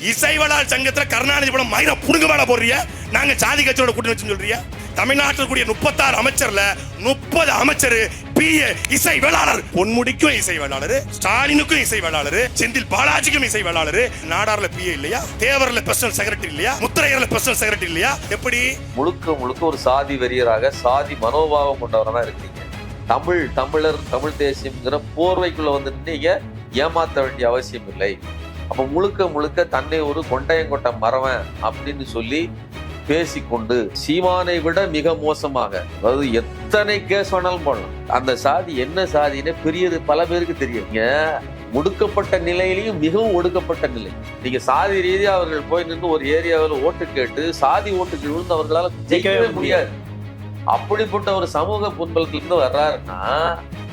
இசைவளால் சங்கத்தில் கருணாநிதி படம் மயிர புடுங்க மேல போடுறிய? நாங்க சாதி கட்சியோட கூட்டணி வச்சு சொல்றிய? தமிழ்நாட்டில் கூடிய முப்பத்தாறு அமைச்சர்ல முப்பது அமைச்சர் பிஏ இசை வேளாளர் பொன்முடிக்கும் இசை வேளாளர் ஸ்டாலினுக்கும் இசை வேளாளர் செந்தில் பாலாஜிக்கும் இசை வேளாளர் நாடார்ல பிஏ இல்லையா? தேவரில் பர்சனல் செக்ரட்டரி இல்லையா? முத்திரையர்ல பர்சனல் செக்ரட்டரி இல்லையா? எப்படி? முழுக்க முழுக்க ஒரு சாதி வெறியராக சாதி மனோபாவம் கொண்டவரா இருக்கீங்க தமிழ் தமிழர் தமிழ் தேசியம்ங்கிற போர்வைக்குள்ள வந்து நீங்க ஏமாத்த வேண்டிய அவசியம் இல்லை? அப்ப முழுக்க முழுக்க தன்னை ஒரு கொண்டையங்கொட்ட மறவன் அப்படின்னு சொல்லி பேசிக்கொண்டு சீமானை விட மிக மோசமாக அதாவது எத்தனை கேஸ் வேணாலும் போடலாம். அந்த சாதி என்ன சாதின்னு பெரியது பல பேருக்கு தெரியுங்க ஒடுக்கப்பட்ட நிலையிலையும் மிகவும் ஒடுக்கப்பட்ட நிலை. நீங்க சாதி ரீதியா அவர்கள் போய் நின்று ஒரு ஏரியாவில் ஓட்டு கேட்டு சாதி ஓட்டுகள் விழுந்து அவர்களால ஜெயிக்கவே முடியாது. அப்படிப்பட்ட ஒரு சமூக புண்பலத்திலிருந்து வர்றாருன்னா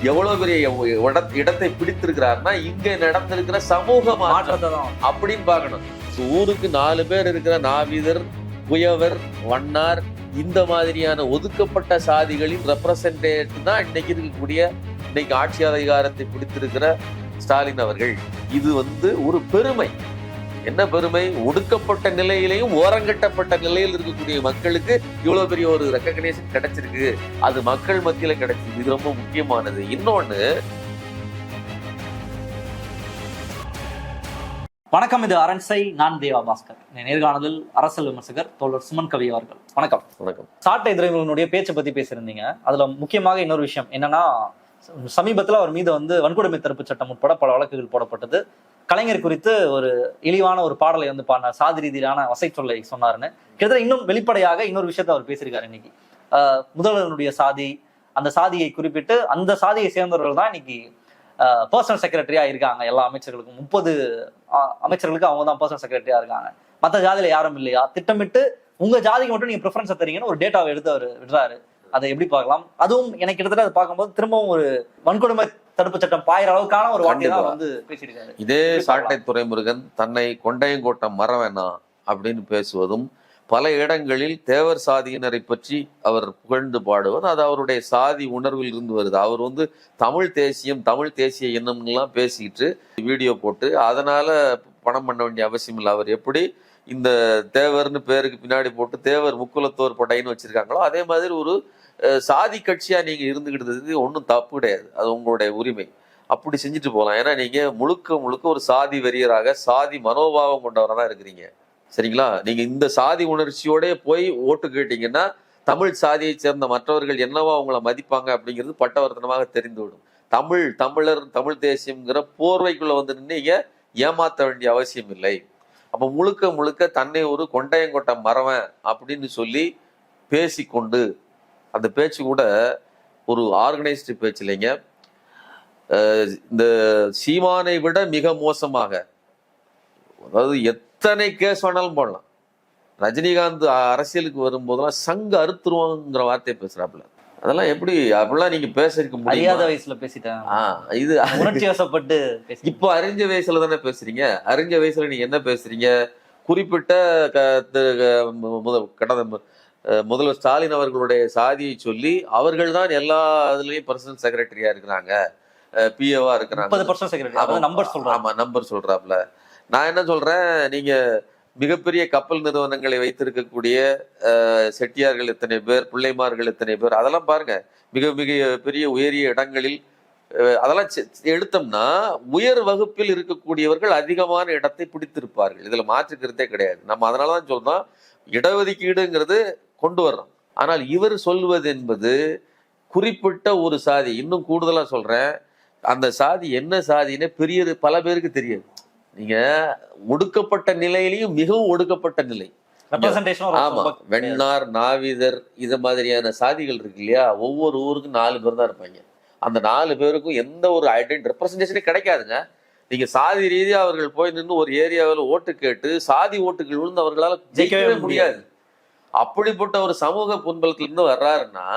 எவ்வளவு பெரிய இட- இடத்தை பிடித்திருக்கிறாருன்னா இங்க நடந்திருக்கிற சமூக மாற்றத்தை தான் அப்படின்னு பார்க்கணும். ஊருக்கு நாலு பேர் இருக்கிற நாவிதர் குயவர் வண்ணார் இந்த மாதிரியான ஒதுக்கப்பட்ட சாதிகளின் ரெப்ரசன்டேட் தான் இன்னைக்கு இருக்கக்கூடிய இன்னைக்கு ஆட்சி அதிகாரத்தை பிடித்திருக்கிற ஸ்டாலின் அவர்கள். இது வந்து ஒரு பெருமை. என்ன பெருமை? ஒடுக்கப்பட்ட நிலையிலையும் ஓரங்கட்டப்பட்ட நிலையில் இருக்கக்கூடிய மக்களுக்கு இவ்வளவு பெரிய ஒரு ரெக்கக்னேஷன் கிடைச்சிருக்கு. அது மக்கள் மத்தியில கிடைச்சிருக்கு. இது ரொம்ப முக்கியமானது. இன்னொன்னு வணக்கம். இது அரண்சை நான் தேவா பாஸ்கர். நேர்காணலில் அரசியல் விமர்சகர் தோழர் சுமன் கவி அவர்கள். வணக்கம். வணக்கம். சாட்டை எதிரிகளுடைய பேச்சை பத்தி பேசியிருந்தீங்க. அதுல முக்கியமாக இன்னொரு விஷயம் என்னன்னா சமீபத்துல அவர் மீது வந்து வன்கொடுமை தடுப்பு சட்டம் உட்பட பல வழக்குகள் போடப்பட்டது. கலைஞர் குறித்து ஒரு இழிவான ஒரு பாடலை வந்து பாடின சாதி ரீதியிலான வசை சொல்லை சொன்னாருன்னு. கிட்டத்தட்ட இன்னும் வெளிப்படையாக இன்னொரு விஷயத்த அவர் பேசியிருக்காரு இன்னைக்கு. முதல்வருடைய முதல்வனுடைய சாதி அந்த சாதியை குறிப்பிட்டு அந்த சாதியை சேர்ந்தவர்கள் தான் இன்னைக்கு பர்சனல் செக்ரட்டரியா இருக்காங்க. எல்லா அமைச்சர்களுக்கும் முப்பது அமைச்சர்களுக்கு அவங்க தான் பர்சனல் செக்ரட்டரியா இருக்காங்க. மற்ற ஜாதியில யாரும் இல்லையா? திட்டமிட்டு உங்க ஜாதிக்கு மட்டும் நீங்க ப்ரிஃபரன்ஸ் தரீங்கன்னு ஒரு டேட்டாவை எடுத்து அவர் விடுறாரு. அதை எப்படி பார்க்கலாம்? அதுவும் எனக்கு கிட்டத்தட்ட அதை பார்க்கும்போது திரும்பவும் ஒரு வன்கொடுமை தடுப்பு சட்டம் பாயிற அளவுக்கான ஒரு வார்த்தையை தான். வந்து பேசியிருக்காரு. இதே சாட்டை துறைமுருகன் தன்னை கொண்டையங்கோட்டம் மறவேனா அப்படின்னு பேசுவதும் பல இடங்களில் தேவர் சாதியினரை பற்றி அவர் புகழ்ந்து பாடுவது அது அவருடைய சாதி உணர்வில் இருந்து வருது. அவர் வந்து தமிழ் தேசியம் தமிழ் தேசிய இனம்லாம் பேசிக்கிட்டு வீடியோ போட்டு அதனால பணம் பண்ண வேண்டிய அவசியம் இல்லை. அவர் எப்படி இந்த தேவர்னு பேருக்கு பின்னாடி போட்டு தேவர் முக்குலத்தோர் படைன்னு வச்சிருக்காங்களோ அதே மாதிரி ஒரு சாதி கட்சியாக நீங்கள் இருந்துகிட்டது ஒன்றும் தப்பு கிடையாது. அது உங்களுடைய உரிமை. அப்படி செஞ்சுட்டு போகலாம் ஏன்னா நீங்கள் முழுக்க முழுக்க ஒரு சாதி வெறியராக சாதி மனோபாவம் கொண்டவராக தான் இருக்கிறீங்க. சரிங்களா? நீங்கள் இந்த சாதி உணர்ச்சியோட போய் ஓட்டு கேட்டீங்கன்னா தமிழ் சாதியை சேர்ந்த மற்றவர்கள் என்னவா உங்களை மதிப்பாங்க அப்படிங்கிறது பட்டவர்த்தனமாக தெரிந்துவிடும். தமிழ் தமிழர் தமிழ் தேசியம்ங்கிற போர்வைக்குள்ளே வந்து நின்னீங்க ஏமாற்ற வேண்டிய அவசியம் இல்லை. அப்போ முழுக்க முழுக்க தன்னை ஒரு கொண்டையங்கொட்டை மறவன் அப்படின்னு சொல்லி பேசிக்கொண்டு அந்த பேச்சு கூட ஒரு ஆர்கனைஸ்டு பேச்சு இல்லைங்க. இந்த சீமானை விட மிக மோசமாக. அதாவது எத்தனை கேஸ் வேணாலும் போடலாம். ரஜினிகாந்த் அரசியலுக்கு வரும்போதெல்லாம் சங்க அறுத்துருவாங்கிற வார்த்தையை பேசுறாப்புல. அதெல்லாம் எப்படி அப்படிலாம் நீங்க பேசிருக்க முடியாது வயசுல பேசிட்டேன் இது உணர்ச்சி வசப்பட்டு இப்போ அறிஞ்ச வயசுல தானே பேசுறீங்க? அறிஞ்ச வயசுல நீங்க என்ன பேசுறீங்க? குறிப்பிட்ட க- கடந்த முதல்வர் ஸ்டாலின் அவர்களுடைய சாதியை சொல்லி அவர்கள் தான் எல்லா இதுலயும் பர்சனல் செக்ரட்டரியா இருக்கிறாங்க. பிஏவா இருக்கிறாங்க. நம்பர் ஆமா. நம்பர் சொல்றாப்ல நான் என்ன சொல்றேன்? நீங்க மிகப்பெரிய கப்பல் நிறுவனங்களை வைத்திருக்கக்கூடிய செட்டியார்கள் எத்தனை பேர் பிள்ளைமார்கள் எத்தனை பேர் அதெல்லாம் பாருங்க. மிக மிக பெரிய உயரிய இடங்களில் அதெல்லாம் எடுத்தோம்னா உயர் வகுப்பில் இருக்கக்கூடியவர்கள் அதிகமான இடத்தை பிடித்திருப்பார்கள். இதுல மாற்றுக்கிறதே கிடையாது. நம்ம அதனாலதான் சொல்றோம். இடஒதுக்கீடுங்கிறது கொண்டு வர்றோம். ஆனால் இவர் சொல்வது என்பது குறிப்பிட்ட ஒரு சாதி இன்னும் கூடுதலா சொல்றேன். அந்த சாதி என்ன சாதின்னு பெரிய பல பேருக்கு தெரியாது. நீங்க ஒடுக்கப்பட்ட நிலையிலையும் மிகவும் ஒடுக்கப்பட்ட நிலை. ரெப்ரசன்டேஷன் ஆமா வெண்ணார் நாவிதர் இது மாதிரியான சாதிகள் இருக்கு இல்லையா? ஒவ்வொரு ஊருக்கும் நாலு பேர் தான் இருப்பாங்க. அந்த நாலு பேருக்கும் எந்த ஒரு ஐடென்டி ரெப்ரசன்டேஷனே கிடைக்காதுங்க. நீங்க சாதி ரீதியா அவர்கள் போய் நின்று ஒரு ஏரியாவில் ஓட்டு கேட்டு சாதி ஓட்டுகள் விழுந்து அவர்களால ஜெயிக்கவே முடியாது. அப்படிப்பட்ட ஒரு சமூக புண்பலத்திலிருந்து வர்றாருன்னா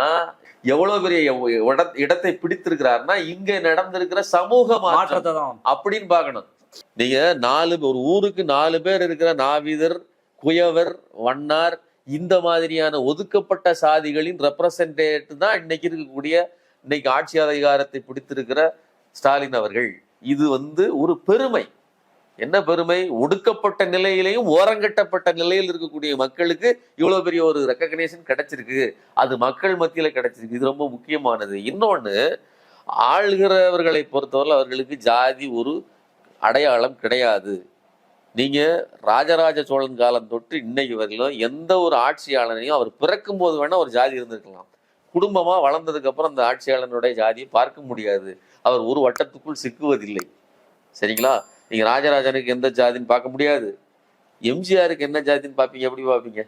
எவ்வளவு பெரிய இட- இடத்தை பிடித்திருக்கிறாருன்னா இங்க நடந்திருக்கிற சமூக மாற்றத்தை தான். அப்படின்னு பார்க்கணும். நீங்க நாலு ஒரு ஊருக்கு நாலு பேர் இருக்கிற நாவிதர் குயவர் வண்ணார் இந்த மாதிரியான ஒதுக்கப்பட்ட சாதிகளின் ரெப்ரசன்டேட் தான் இன்னைக்கு இருக்கக்கூடிய இன்னைக்கு ஆட்சி அதிகாரத்தை பிடித்திருக்கிற ஸ்டாலின் அவர்கள். இது வந்து ஒரு பெருமை. என்ன பெருமை? ஒடுக்கப்பட்ட நிலையிலையும் ஓரங்கட்டப்பட்ட நிலையில் இருக்கக்கூடிய மக்களுக்கு இவ்வளோ பெரிய ஒரு ரெக்கக்னேஷன் கிடைச்சிருக்கு. அது மக்கள் மத்தியில் கிடைச்சிருக்கு. இது ரொம்ப முக்கியமானது. இன்னொன்று ஆள்கிறவர்களை பொறுத்தவரை அவர்களுக்கு ஜாதி ஒரு அடையாளம் கிடையாது. நீங்கள் ராஜராஜ சோழன் காலம் தொட்டு இன்னைக்கு வரையிலும் எந்த ஒரு ஆட்சியாளனையும் அவர் பிறக்கும் போது வேணால் ஒரு ஜாதி இருந்திருக்கலாம். குடும்பமாக வளர்ந்ததுக்கு அப்புறம் அந்த ஆட்சியாளனுடைய ஜாதியை பார்க்க முடியாது. அவர் ஒரு வட்டத்துக்குள் சிக்குவதில்லை. சரிங்களா? நீங்கள் ராஜராஜனுக்கு எந்த ஜாதின்னு பார்க்க முடியாது. எம்ஜிஆருக்கு என்ன ஜாதின்னு பார்ப்பீங்க? எப்படி பார்ப்பீங்க?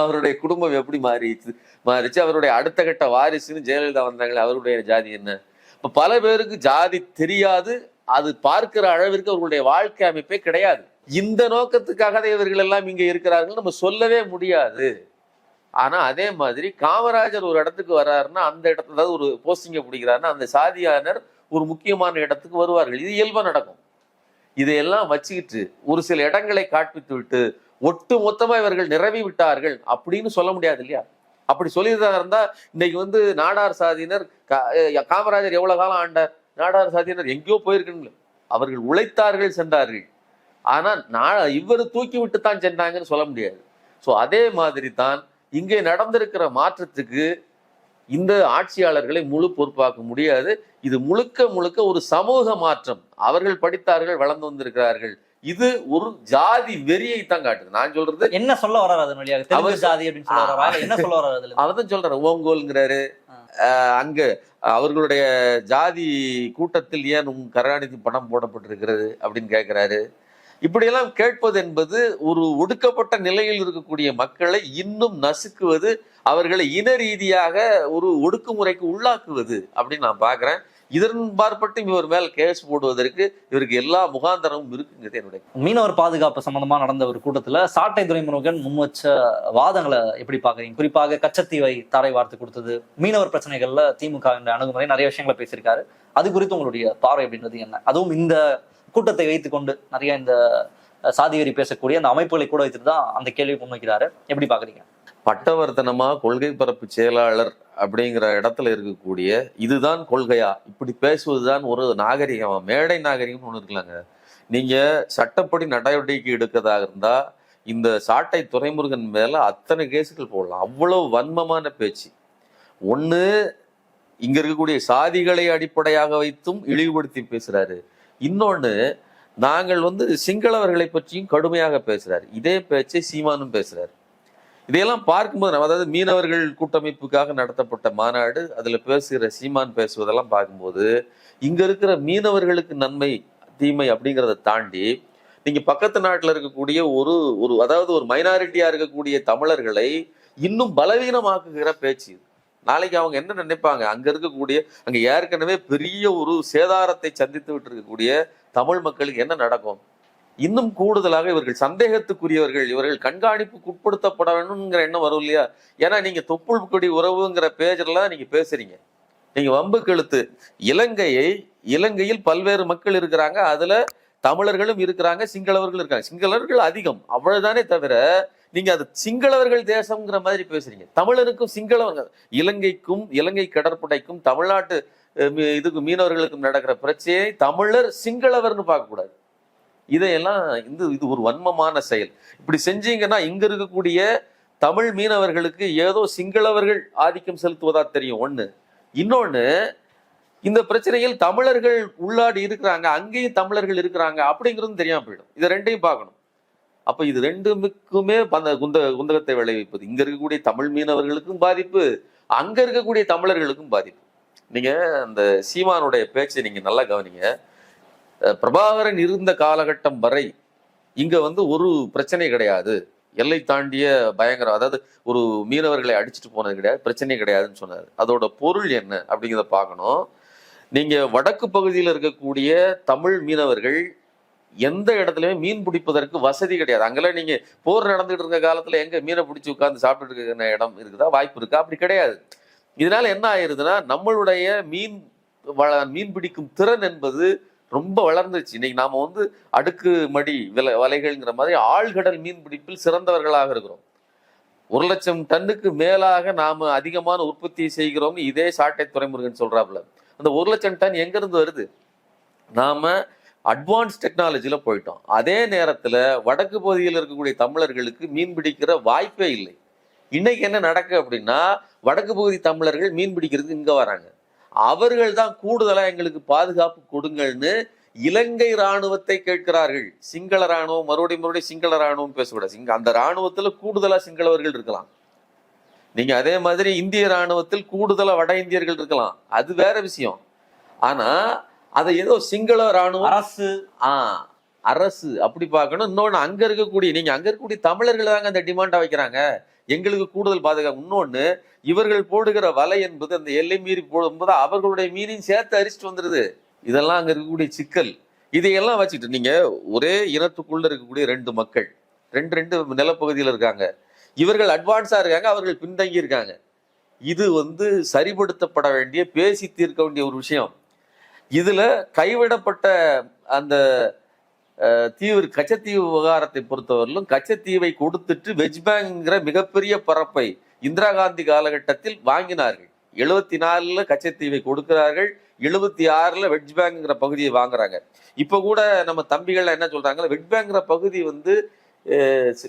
அவருடைய குடும்பம் எப்படி மாறிச்சு? மாறிச்சு. அவருடைய அடுத்த கட்ட வாரிசுன்னு ஜெயலலிதா வந்தாங்களே அவருடைய ஜாதி என்ன? இப்போ பல பேருக்கு ஜாதி தெரியாது. அது பார்க்கிற அளவிற்கு அவர்களுடைய வாழ்க்கை அமைப்பே கிடையாது. இந்த நோக்கத்துக்காக இவர்கள் எல்லாம் இங்கே இருக்கிறார்கள். நம்ம சொல்லவே முடியாது. ஆனா அதே மாதிரி காமராஜர் ஒரு இடத்துக்கு வர்றாருன்னா அந்த இடத்துல அதாவது ஒரு போஸ்டிங்க பிடிக்கிறாருன்னா அந்த சாதியானர் ஒரு முக்கியமான இடத்துக்கு வருவார்கள். இது இயல்பா நடக்கும். இதையெல்லாம் வச்சுக்கிட்டு ஒரு சில இடங்களை காட்பித்து விட்டு ஒட்டு மொத்தமா இவர்கள் நிரவி விட்டார்கள் அப்படின்னு சொல்ல முடியாது இல்லையா? அப்படி சொல்லியிருந்தா இருந்தா இன்னைக்கு வந்து நாடார் சாதியினர் காமராஜர் எவ்வளவு காலம் ஆண்டார்? நாடார் சாதியினர் எங்கேயோ போயிருக்கணுங்களே அவர்கள் உழைத்தார்கள் சென்றார்கள். ஆனா நான் இவர் தூக்கி விட்டு தான் சென்றாங்கன்னு சொல்ல முடியாது. ஸோ அதே மாதிரி தான் இங்கே நடந்திருக்கிற மாற்றத்துக்கு இந்த ஆட்சியாளர்களை முழு பொறுப்பாக்க முடியாது. இது முழுக்க முழுக்க ஒரு சமூக மாற்றம். அவர்கள் படித்தார்கள் வளர்ந்து வந்திருக்கிறார்கள். இது ஒரு ஜாதி வெறியை தான் காட்டுது. நான் சொல்றது என்ன சொல்ல வர்றாரு அதன் வழியாக? அவர் ஜாதி அப்படின்னு சொல்ல என்ன சொல்ல வர்றாரு அதுல? அவர்தான் சொல்றாரு ஓங்கோல்ங்கிறாரு. அங்க அவர்களுடைய ஜாதி கூட்டத்தில் ஏன் உன் கருணாநிதி படம் போடப்பட்டிருக்கிறது அப்படின்னு கேட்கிறாரு இப்படியெல்லாம் கேட்பது என்பது ஒரு ஒடுக்கப்பட்ட நிலையில் இருக்கக்கூடிய மக்களை இன்னும் நசுக்குவது அவர்களை இன ரீதியாக ஒரு ஒடுக்குமுறைக்கு உள்ளாக்குவது அப்படின்னு நான் பார்க்குறேன். இதன் பார்ப்பட்டு இவர் மேல் கேஸ் போடுவதற்கு இவருக்கு எல்லா முகாந்தரமும் இருக்குங்கிறது என்னுடைய மீனவர் பாதுகாப்பு சம்பந்தமா நடந்த ஒரு கூட்டத்துல சாட்டை துறைமுருகன் முன்வச்ச வாதங்களை எப்படி பாக்குறீங்க குறிப்பாக கச்சத்தீவை தாரை வார்த்து கொடுத்தது மீனவர் பிரச்சனைகள்ல திமுக அணுகுமுறை நிறைய விஷயங்களை பேசியிருக்காரு. அது குறித்து உங்களுடைய பார்வை அப்படின்றது என்ன? அதுவும் இந்த கூட்டத்தை வைத்துக்கொண்டு நிறைய இந்த சாதிவெறி பேசக்கூடிய அந்த அமைப்புகளை கூட வைத்துட்டு தான் அந்த கேள்வியை முன்வைக்கிறாரு. எப்படி பாக்குறீங்க பட்டவர்த்தனமா கொள்கை பரப்பு செயலாளர் அப்படிங்கிற இடத்துல இருக்கக்கூடிய இதுதான் கொள்கையா? இப்படி பேசுவதுதான் ஒரு நாகரிகம்? மேடை நாகரிகம்னு ஒன்று இருக்கலாங்க நீங்க சட்டப்படி நடவடிக்கை எடுக்கிறதாக இருந்தா இந்த சாட்டை துறைமுருகன் மேல அத்தனை கேஸுகள் போடலாம். அவ்வளவு வன்மமான பேச்சு. ஒண்ணு இங்க இருக்கக்கூடிய சாதிகளை அடிப்படையாக வைத்தும் இழிவுபடுத்தி பேசுறாரு. இன்னொன்று நாங்கள் வந்து சிங்களவர்களை பற்றியும் கடுமையாக பேசுகிறார் இதே பேச்சை சீமானும் பேசுகிறார் இதையெல்லாம் பார்க்கும்போது நம்ம அதாவது மீனவர்கள் கூட்டமைப்புக்காக நடத்தப்பட்ட மாநாடு அதில் பேசுகிற சீமான் பேசுவதெல்லாம் பார்க்கும்போது இங்கே இருக்கிற மீனவர்களுக்கு நன்மை தீமை அப்படிங்கிறத தாண்டி நீங்கள் பக்கத்து நாட்டில் இருக்கக்கூடிய ஒரு ஒரு அதாவது ஒரு மைனாரிட்டியாக இருக்கக்கூடிய தமிழர்களை இன்னும் பலவீனமாக்குகிற பேச்சு இது. நாளைக்கு அவங்க என்ன நினைப்பாங்க? அங்க இருக்கக்கூடிய அங்க ஏற்கனவே பெரிய ஒரு சேதாரத்தை சந்தித்து விட்டு இருக்கக்கூடிய தமிழ் மக்களுக்கு என்ன நடக்கும்? இன்னும் கூடுதலாக இவர்கள் சந்தேகத்துக்குரியவர்கள் இவர்கள் கண்காணிப்புக்கு உட்படுத்தப்பட வேணுங்கிற எண்ணம் வரும் இல்லையா? ஏன்னா நீங்க தொப்புள் கொடி உறவுங்கிற பேஜர்ல நீங்க பேசுறீங்க. நீங்க வம்பு கழுத்து. இலங்கையை இலங்கையில் பல்வேறு மக்கள் இருக்கிறாங்க. அதுல தமிழர்களும் இருக்கிறாங்க சிங்களவர்கள் இருக்காங்க. சிங்களவர்கள் அதிகம். அவ்வளவுதானே தவிர நீங்க அது சிங்களவர்கள் தேசம்ங்கிற மாதிரி பேசுறீங்க. தமிழருக்கும் சிங்களவர்கள் இலங்கைக்கும் இலங்கை கடற்படைக்கும் தமிழ்நாட்டு மீ- இதுக்கு மீனவர்களுக்கும் நடக்கிற பிரச்சனையை தமிழர் சிங்களவர்னு பார்க்கக்கூடாது. இதையெல்லாம் இந்த இது ஒரு வன்மமான செயல். இப்படி செஞ்சீங்கன்னா இங்க இருக்கக்கூடிய தமிழ் மீனவர்களுக்கு ஏதோ சிங்களவர்கள் ஆதிக்கம் செலுத்துவதா தெரியும். ஒண்ணு. இன்னொன்று இந்த பிரச்சனையில் தமிழர்கள் உள்ளாடி இருக்கிறாங்க அங்கேயும் தமிழர்கள் இருக்கிறாங்க அப்படிங்கிறதும் தெரியாம போயிடும். இதை ரெண்டையும் பார்க்கணும். அப்ப இது ரெண்டுக்குமே அந்த குந்த குந்தகத்தை விளைவிப்பது. இங்க இருக்கக்கூடிய தமிழ் மீனவர்களுக்கும் பாதிப்பு அங்க இருக்கக்கூடிய தமிழர்களுக்கும் பாதிப்பு. நீங்க அந்த சீமானுடைய பேச்சை நீங்க நல்லா கவனிங்க. பிரபாகரன் இருந்த காலகட்டம் வரை இங்க வந்து ஒரு பிரச்சனை கிடையாது. எல்லை தாண்டிய பயங்கரம் அதாவது ஒரு மீனவர்களை அடிச்சுட்டு போனது கிடையாது பிரச்சனை கிடையாதுன்னு சொன்னார். அதோட பொருள் என்ன அப்படிங்கிறத பார்க்கணும். நீங்க வடக்கு பகுதியில் இருக்கக்கூடிய தமிழ் மீனவர்கள் எந்த இடத்துலையுமே மீன் பிடிப்பதற்கு வசதி கிடையாது. அங்கெல்லாம் நீங்க போர் நடந்துட்டு இருக்க காலத்துல எங்க மீனை பிடிச்சி உட்கார்ந்து சாப்பிட்டுட்டு இருக்கிற இடம் இருக்குதா? வாய்ப்பு இருக்கா? அப்படி கிடையாது. இதனால என்ன ஆயிருதுன்னா நம்மளுடைய மீன் வள மீன் பிடிக்கும் திறன் என்பது ரொம்ப வளர்ந்துச்சு இன்னைக்கு நாம வந்து அடுக்கு மடி வில வலைகள்ங்கிற மாதிரி ஆழ்கடல் மீன் பிடிப்பில் சிறந்தவர்களாக இருக்கிறோம். ஒரு லட்சம் டன்னுக்கு மேலாக நாம அதிகமான உற்பத்தி செய்கிறோம்னு இதே சாட்டை துறைமுருகன் சொல்கிறாப்புல அந்த ஒரு லட்சம் டன் எங்கேருந்து வருது? நாம அட்வான்ஸ் டெக்னாலஜியில் போயிட்டோம். அதே நேரத்தில் வடக்கு பகுதியில் இருக்கக்கூடிய தமிழர்களுக்கு மீன் பிடிக்கிற வாய்ப்பே இல்லை. இன்னைக்கு என்ன நடக்கு அப்படின்னா வடக்கு பகுதி தமிழர்கள் மீன் பிடிக்கிறதுக்கு இங்கே வராங்க. அவர்கள் தான் கூடுதலாக எங்களுக்கு பாதுகாப்பு கொடுங்கள்னு இலங்கை ராணுவத்தை கேட்கிறார்கள். சிங்கள ராணுவம் மறுபடியும் மறுபடியும் சிங்கள இராணுவம் பேசக்கூடாது. சிங்க அந்த இராணுவத்தில் கூடுதலாக சிங்களவர்கள் இருக்கலாம். நீங்க அதே மாதிரி இந்திய ராணுவத்தில் கூடுதலாக வட இந்தியர்கள் இருக்கலாம். அது வேற விஷயம். ஆனால் அதை ஏதோ சிங்கள ராணுவம் அரசு. ஆ அரசு அப்படி பார்க்கணும். இன்னொன்னு அங்க இருக்கக்கூடிய நீங்க அங்க இருக்கக்கூடிய தமிழர்கள் தாங்க அந்த டிமாண்டா வைக்கிறாங்க. எங்களுக்கு கூடுதல் பாதுகாப்பு. இன்னொன்னு இவர்கள் போடுகிற வலை என்பது அந்த எல்லை மீறி போடும்போது அவர்களுடைய மீனையும் சேர்த்து அரிச்சிட்டு வந்துருது. இதெல்லாம் அங்க இருக்கக்கூடிய சிக்கல். இதையெல்லாம் வச்சுட்டு நீங்க ஒரே இனத்துக்குள்ள இருக்கக்கூடிய ரெண்டு மக்கள் ரெண்டு ரெண்டு நிலப்பகுதியில் இருக்காங்க. இவர்கள் அட்வான்ஸா இருக்காங்க அவர்கள் பின்தங்கி இருக்காங்க. இது வந்து சரிப்படுத்தப்பட வேண்டிய பேசி தீர்க்க வேண்டிய ஒரு விஷயம். இதுல கைவிடப்பட்ட அந்த தீவு கச்சத்தீவு விவகாரத்தை பொறுத்தவரையிலும் கச்சத்தீவை கொடுத்துட்டு வெஜ் பேங்க்ங்கிற மிகப்பெரிய பரப்பை இந்திரா காந்தி காலகட்டத்தில் வாங்கினார்கள். எழுபத்தி நாலுல கச்சத்தீவை கொடுக்கிறார்கள். எழுபத்தி ஆறுல வெட் பேங்க்ங்கிற பகுதியை வாங்குறாங்க. இப்ப கூட நம்ம தம்பிகள் என்ன சொல்றாங்க வெட் பேங்க்ங்கிற பகுதி வந்து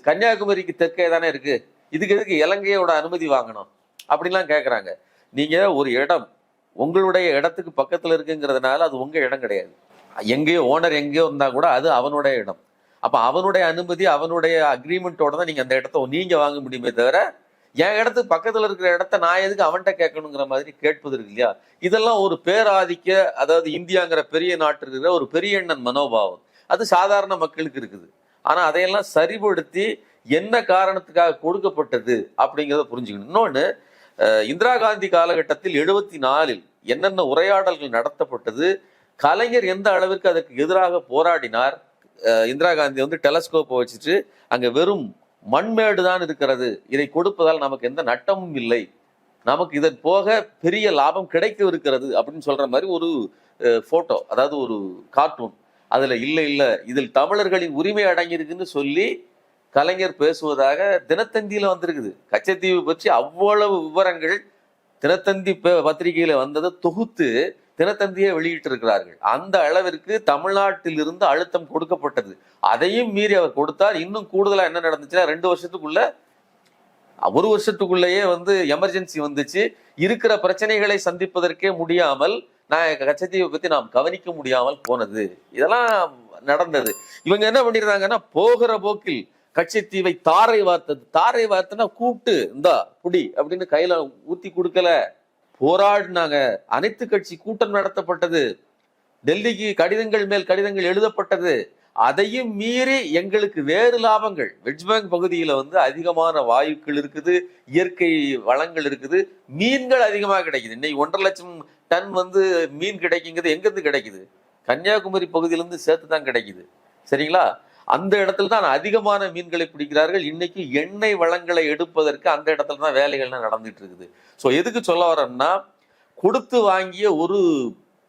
கன்னியாகுமரிக்கு தெற்கே தானே இருக்கு. இதுக்கு எதுக்கு இலங்கையோட அனுமதி வாங்கணும்? அப்படின்லாம் கேட்குறாங்க நீங்க ஒரு இடம் உங்களுடைய இடத்துக்கு பக்கத்தில் இருக்குங்கிறதுனால அது உங்கள் இடம் கிடையாது. எங்கேயோ ஓனர் எங்கேயோ இருந்தால் கூட அது அவனுடைய இடம். அப்போ அவனுடைய அனுமதி அவனுடைய அக்ரிமெண்ட்டோட தான் நீங்கள் அந்த இடத்த நீங்கள் வாங்க முடியுமே தவிர என் இடத்துக்கு பக்கத்தில் இருக்கிற இடத்த நான் எதுக்கு அவன்கிட்ட கேட்கணுங்கிற மாதிரி கேட்பது இருக்கு இல்லையா? இதெல்லாம் ஒரு பேராதிக்க அதாவது இந்தியாங்கிற பெரிய நாட்டில் இருக்கிற ஒரு பெரிய எண்ணன் மனோபாவம். அது சாதாரண மக்களுக்கு இருக்குது. ஆனால் அதையெல்லாம் சரிபடுத்தி என்ன காரணத்துக்காக கொடுக்கப்பட்டது அப்படிங்கிறத புரிஞ்சுக்கணும். இன்னொன்று இந்திரா காந்தி காலகட்டத்தில் எழுபத்தி நாலில் என்னென்ன உரையாடல்கள் நடத்தப்பட்டது கலைஞர் எந்த அளவிற்கு அதற்கு எதிராக போராடினார் இந்திரா காந்தி வந்து டெலஸ்கோப்பை வச்சுட்டு அங்கே வெறும் மண்மேடு தான் இருக்கிறது இதை கொடுப்பதால் நமக்கு எந்த நட்டமும் இல்லை நமக்கு இதன் போக பெரிய லாபம் கிடைக்க இருக்கிறது அப்படின்னு சொல்ற மாதிரி ஒரு போட்டோ அதாவது ஒரு கார்ட்டூன் அதுல இல்லை இல்லை இதில் தமிழர்களின் உரிமை அடங்கியிருக்குன்னு சொல்லி கலைஞர் பேசுவதாக தினத்தந்தியில் வந்திருக்குது. கச்சத்தீவு பற்றி அவ்வளவு விவரங்கள் தினத்தந்தி ப- பத்திரிகையில வந்ததை தொகுத்து தினத்தந்தியை வெளியிட்டிருக்கிறார்கள். அந்த அளவிற்கு தமிழ்நாட்டில் இருந்து அழுத்தம் கொடுக்கப்பட்டது. அதையும் மீறி அவர் கொடுத்தார். இன்னும் கூடுதலா என்ன நடந்துச்சுன்னா ரெண்டு வருஷத்துக்குள்ள ஒரு வருஷத்துக்குள்ளேயே வந்து எமர்ஜென்சி வந்துச்சு. இருக்கிற பிரச்சனைகளை சந்திப்பதற்கே முடியாமல் நான் கச்சத்தீவை பத்தி நாம் கவனிக்க முடியாமல் போனது. இதெல்லாம் நடந்தது. இவங்க என்ன பண்ணியிருந்தாங்கன்னா போகிற போக்கில் கச்சத்தீவை தாரை வார்த்தது. தாரை வார்த்தைனா கூப்பிட்டு இந்தா புடி அப்படின்னு கையில ஊத்தி கொடுக்கல. போராடினாங்க. அனைத்து கட்சி கூட்டம் நடத்தப்பட்டது. டெல்லிக்கு கடிதங்கள் மேல் கடிதங்கள் எழுதப்பட்டது. அதையும் மீறி எங்களுக்கு வேறு லாபங்கள். வெட்ஜ் பேங்க் வந்து அதிகமான வாயுக்கள் இருக்குது இயற்கை வளங்கள் இருக்குது மீன்கள் அதிகமாக கிடைக்குது. இன்னைக்கு ஒன்றரை லட்சம் டன் வந்து மீன் கிடைக்குங்கிறது எங்கேருந்து கிடைக்குது? கன்னியாகுமரி பகுதியிலேருந்து சேர்த்து தான் கிடைக்குது. சரிங்களா? அந்த இடத்துல தான் அதிகமான மீன்களை பிடிக்கிறார்கள். இன்னைக்கு எண்ணெய் வளங்களை எடுப்பதற்கு அந்த இடத்துல தான் வேலைகள்லாம் நடந்துட்டு இருக்குது. ஸோ எதுக்கு சொல்ல வரேன்னா கொடுத்து வாங்கிய ஒரு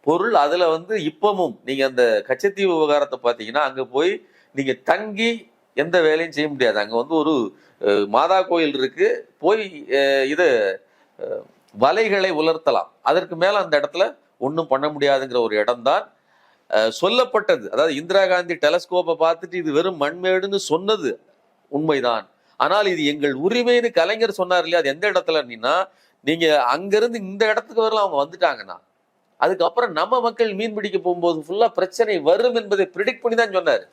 பொருள் அதில் வந்து இப்பமும் நீங்கள் அந்த கச்சத்தீவு விவகாரத்தை பார்த்தீங்கன்னா அங்கே போய் நீங்கள் தங்கி எந்த வேலையும் செய்ய முடியாது. அங்கே வந்து ஒரு மாதா கோயில் இருக்கு. போய் இது வலைகளை உலர்த்தலாம். அதற்கு மேலே அந்த இடத்துல ஒன்றும் பண்ண முடியாதுங்கிற ஒரு இடம்தான். சொல்லப்பட்டது. அதாவது இந்திரா காந்தி டெலஸ்கோப்பை பார்த்துட்டு இது வெறும் மண்மேடுன்னு சொன்னது உண்மைதான். ஆனால் இது எங்கள் உரிமைன்னு கலைஞர் சொன்னார் இல்லையா? அது எந்த இடத்துல அப்படின்னா நீங்க அங்கிருந்து இந்த இடத்துக்கு வரலாம் அவங்க வந்துட்டாங்கன்னா. அதுக்கப்புறம் நம்ம மக்கள் மீன் பிடிக்க போகும்போது ஃபுல்லா பிரச்சனை வரும் என்பதை ப்ரிடிக்ட் பண்ணி தான் சொன்னாரு.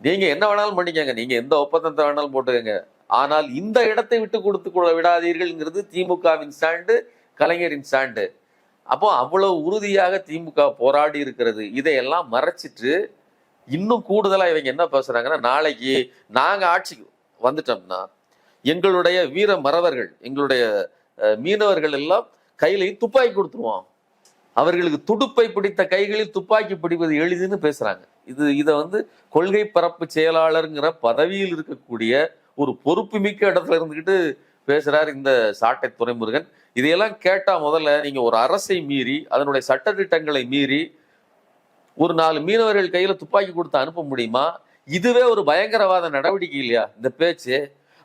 நீங்க என்ன வேணாலும் பண்ணிக்கங்க. நீங்க எந்த ஒப்பந்தத்தை வேணாலும் போட்டுக்கங்க. ஆனால் இந்த இடத்தை விட்டு கொடுத்து கூட விடாதீர்கள்ங்கிறது திமுகவின் ஸ்டாண்டு கலைஞரின் ஸ்டாண்டு அப்போ அவ்வளவு உறுதியாக திமுக போராடி இருக்கிறது. இதையெல்லாம் மறைச்சிட்டு இன்னும் கூடுதலா இவங்க என்ன பேசுறாங்கன்னா நாளைக்கு நாங்க ஆட்சிக்கு வந்துட்டோம்னா எங்களுடைய வீர மறவர்கள் எங்களுடைய மீனவர்கள் எல்லாம் கையிலையும் துப்பாக்கி கொடுத்துருவோம். அவர்களுக்கு துடுப்பை பிடித்த கைகளில் துப்பாக்கி பிடிப்பது எளிதுன்னு பேசுறாங்க. இது இதை வந்து கொள்கை பரப்பு செயலாளருங்கிற பதவியில் இருக்கக்கூடிய ஒரு பொறுப்பு மிக்க இடத்துல இருந்துக்கிட்டு பேசுறார் இந்த சாட்டை துரைமுருகன் இதையெல்லாம் கேட்டா முதல்ல நீங்க ஒரு அரசை மீறி அதனுடைய சட்டதிட்டங்களை மீறி ஒரு நாலு மீனவர்கள் கையில துப்பாக்கி கொடுத்து அனுப்ப முடியுமா? இதுவே ஒரு பயங்கரவாத நடவடிக்கை இல்லையா இந்த பேச்சு?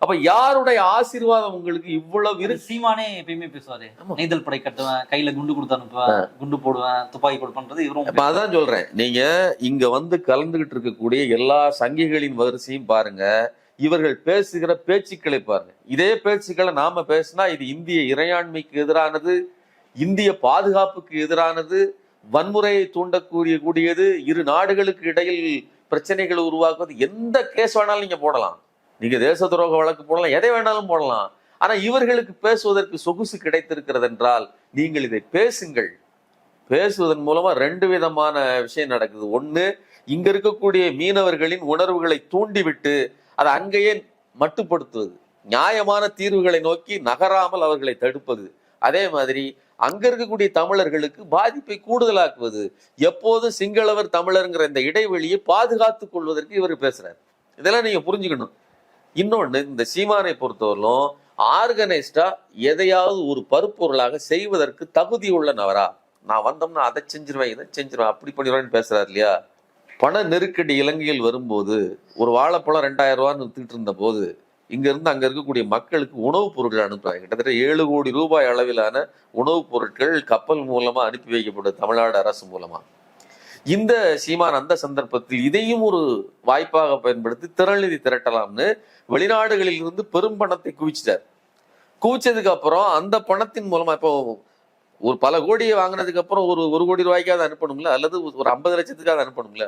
அப்ப யாருடைய ஆசீர்வாதம் உங்களுக்கு இவ்வளவு இரு சீமானே எப்பயுமே பேசுவாரு. ஆமா. நெய்தல் படை கட்டுவேன் கையில குண்டு கொடுத்து அனுப்புவேன் குண்டு போடுவேன் துப்பாக்கி கொடுப்பேன்றது இவரும் அதான் சொல்றேன். நீங்க இங்க வந்து கலந்துகிட்டு இருக்கக்கூடிய எல்லா சங்கிகளின் வரிசையும் பாருங்க. இவர்கள் பேசுகிற பேச்சுக்களை பாருங்க. இதே பேச்சுக்களை நாம பேசினா இது இந்திய இறையாண்மைக்கு எதிரானது இந்திய பாதுகாப்புக்கு எதிரானது வன்முறையை தூண்டக்கூடிய கூடியது இரு நாடுகளுக்கு இடையில் பிரச்சனைகளை உருவாக்குவது எந்த கேஸ் வேணாலும் நீங்க போடலாம். நீங்க தேச துரோக வழக்கு போடலாம் எதை வேணாலும் போடலாம். ஆனா இவர்களுக்கு பேசுவதற்கு சொகுசு கிடைத்திருக்கிறது என்றால் நீங்கள் இதை பேசுங்கள். பேசுவதன் மூலமா ரெண்டு விதமான விஷயம் நடக்குது. ஒன்று இங்க இருக்கக்கூடிய மீனவர்களின் உணர்வுகளை தூண்டிவிட்டு அதை அங்கேயே மட்டுப்படுத்துவது. நியாயமான தீர்வுகளை நோக்கி நகராமல் அவர்களை தடுப்பது. அதே மாதிரி அங்க இருக்கக்கூடிய தமிழர்களுக்கு பாதிப்பை கூடுதலாக்குவது. எப்போதும் சிங்களவர் தமிழருங்கிற இந்த இடைவெளியை பாதுகாத்துக் கொள்வதற்கு இவர் பேசுறாரு. இதெல்லாம் நீங்க புரிஞ்சுக்கணும். இன்னொன்று இந்த சீமானை பொறுத்தவரையிலும் ஆர்கனைஸ்டா எதையாவது ஒரு பருப்பொருளாக செய்வதற்கு தகுதி உள்ள நபரா நான் வந்தோம்னா அதை செஞ்சிருவேன் இதை செஞ்சிருவேன் அப்படி பண்ணிடுவேன்னு பேசுறாரு இல்லையா? பண நெருக்கடி இலங்கையில் வரும்போது ஒரு வாழைப்பழம் ரெண்டாயிரம் ரூபான்னு வித்துட்டு இருந்த போது இங்க அங்கே இருக்கக்கூடிய மக்களுக்கு உணவுப் பொருட்கள் அனுப்புறாங்க. கிட்டத்தட்ட ஏழு கோடி ரூபாய் அளவிலான உணவுப் பொருட்கள் கப்பல் மூலமாக அனுப்பி வைக்கப்படும் தமிழ்நாடு அரசு மூலமாக இந்த சீமான் அந்த சந்தர்ப்பத்தில் இதையும் ஒரு வாய்ப்பாக பயன்படுத்தி திறநிதி திரட்டலாம்னு வெளிநாடுகளில் இருந்து பெரும் பணத்தை குவிச்சிட்டார். குவிச்சதுக்கு அப்புறம் அந்த பணத்தின் மூலமா இப்போ ஒரு பல கோடியை வாங்கினதுக்கு அப்புறம் ஒரு ஒரு கோடி ரூபாய்க்காவது அனுப்பணுங்களா அல்லது ஒரு ஐம்பது லட்சத்துக்காவது அனுப்பணுங்களா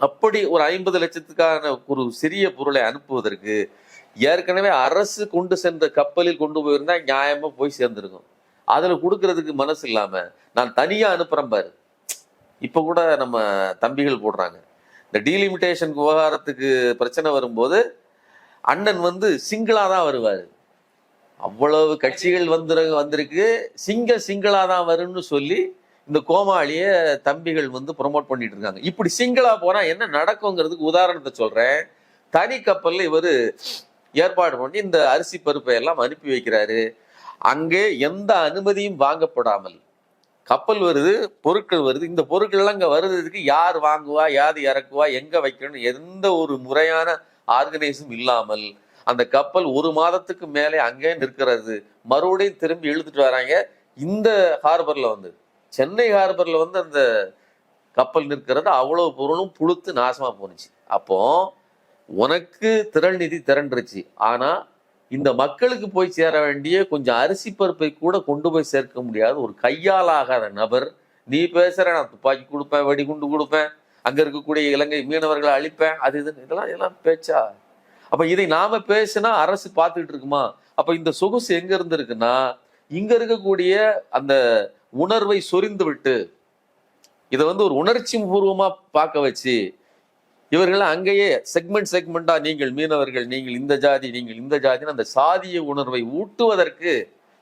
அப்படி ஒரு ஐம்பது லட்சத்துக்கான ஒரு சிறிய பொருளை அனுப்புவதற்கு ஏற்கனவே அரசு கொண்டு சென்ற கப்பலில் கொண்டு போயிருந்தா நியாயமா போய் சேர்ந்துருக்கும். அதுல கொடுக்கறதுக்கு மனசு இல்லாம நான் தனியா அனுப்புறேன் பாரு. இப்ப கூட நம்ம தம்பிகள் போடுறாங்க. இந்த டீலிமிட்டேஷன் விவகாரத்துக்கு பிரச்சனை வரும்போது அண்ணன் வந்து சிங்கிளா தான் வருவாரு. அவ்வளவு கட்சிகள் வந்து வந்திருக்கு. சிங்கிள் சிங்களா தான் வரும்னு சொல்லி இந்த கோமாளிய தம்பிகள் வந்து ப்ரொமோட் பண்ணிட்டு இருக்காங்க. இப்படி சிங்களா போனா என்ன நடக்குங்கிறதுக்கு உதாரணத்தை சொல்றேன். தனி கப்பல்ல இவர் ஏற்பாடு பண்ணி இந்த அரிசி பருப்பை எல்லாம் அனுப்பி வைக்கிறாரு. அங்கே எந்த அனுமதியும் வாங்கப்படாமல் கப்பல் வருது பொருட்கள் வருது. இந்த பொருட்கள் எல்லாம் இங்க வருதுக்கு யார் வாங்குவா யார் இறக்குவா எங்க வைக்கணும் எந்த ஒரு முறையான ஆர்கனைஸும் இல்லாமல் அந்த கப்பல் ஒரு மாதத்துக்கு மேலே அங்கே நிற்கிறது. மறுபடியும் திரும்பி இழுத்துட்டு வராங்க. இந்த ஹார்பர்ல வந்து சென்னை ஹார்பர்ல வந்து அந்த கப்பல் நிற்கிறது. அவ்வளவு பொருளும் புழுத்து நாசமா போணுச்சு. அப்போ உனக்கு திரள் நிதி திரண்டுருச்சு. ஆனா இந்த மக்களுக்கு போய் சேர வேண்டிய கொஞ்சம் அரிசி பருப்பை கூட கொண்டு போய் சேர்க்க முடியாத ஒரு கையாலாகாத நபர் நீ பேசுற நான் துப்பாக்கி கொடுப்பேன் வெடிகுண்டு கொடுப்பேன் அங்க இருக்கக்கூடிய இலங்கை மீனவர்களை அழிப்பேன் அது இதுன்னு இதெல்லாம் இதெல்லாம் பேச்சா? அப்ப இதை நாம பேசினா அரசு பார்த்துட்டு இருக்குமா? அப்ப இந்த சொகுசு எங்க இருந்திருக்குன்னா இங்க இருக்கக்கூடிய அந்த உணர்வை சொரிந்து விட்டு இதை வந்து ஒரு உணர்ச்சி பூர்வமா பார்க்க வச்சு இவர்கள் அங்கேயே செக்மெண்ட் செக்மெண்டா நீங்கள் மீனவர்கள் நீங்கள் இந்த ஜாதி நீங்கள் இந்த ஜாதின்னு அந்த சாதிய உணர்வை ஊட்டுவதற்கு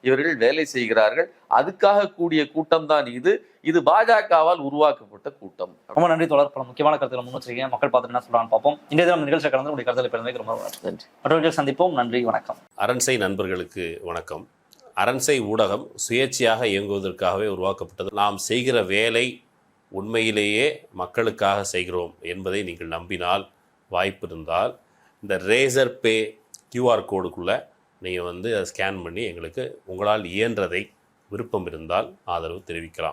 இவர்கள் வேலை செய்கிறார்கள். அதுக்காக கூடிய கூட்டம் தான் இது. இது பாஜகவால் உருவாக்கப்பட்ட கூட்டம். ரொம்ப நன்றி தொடர் பல முக்கியமான கருத்துக்களை முன் வச்சிருக்கீங்க. மக்கள் பார்த்துட்டு என்ன சொல்றான்னு பார்ப்போம். இந்த தினம் நிகழ்ச்சி கலந்து உங்களுடைய கருத்துக்களை பிறந்ததுக்கு ரொம்ப நன்றி. நன்றி. மற்றவர்கள் சந்திப்போம். நன்றி வணக்கம். அரண்சை நண்பர்களுக்கு வணக்கம். அரண்சை ஊடகம் சுயேட்சையாக இயங்குவதற்காகவே உருவாக்கப்பட்டது. நாம் செய்கிற வேலை உண்மையிலேயே மக்களுக்காக செய்கிறோம் என்பதை நீங்கள் நம்பினால் வாய்ப்பு இருந்தால் இந்த ரேசர் பே கியூஆர் கோடுக்குள்ளே நீங்கள் வந்து அதை ஸ்கேன் பண்ணி எங்களுக்கு உங்களால் இயன்றதை விருப்பம் இருந்தால் ஆதரவு தெரிவிக்கலாம்.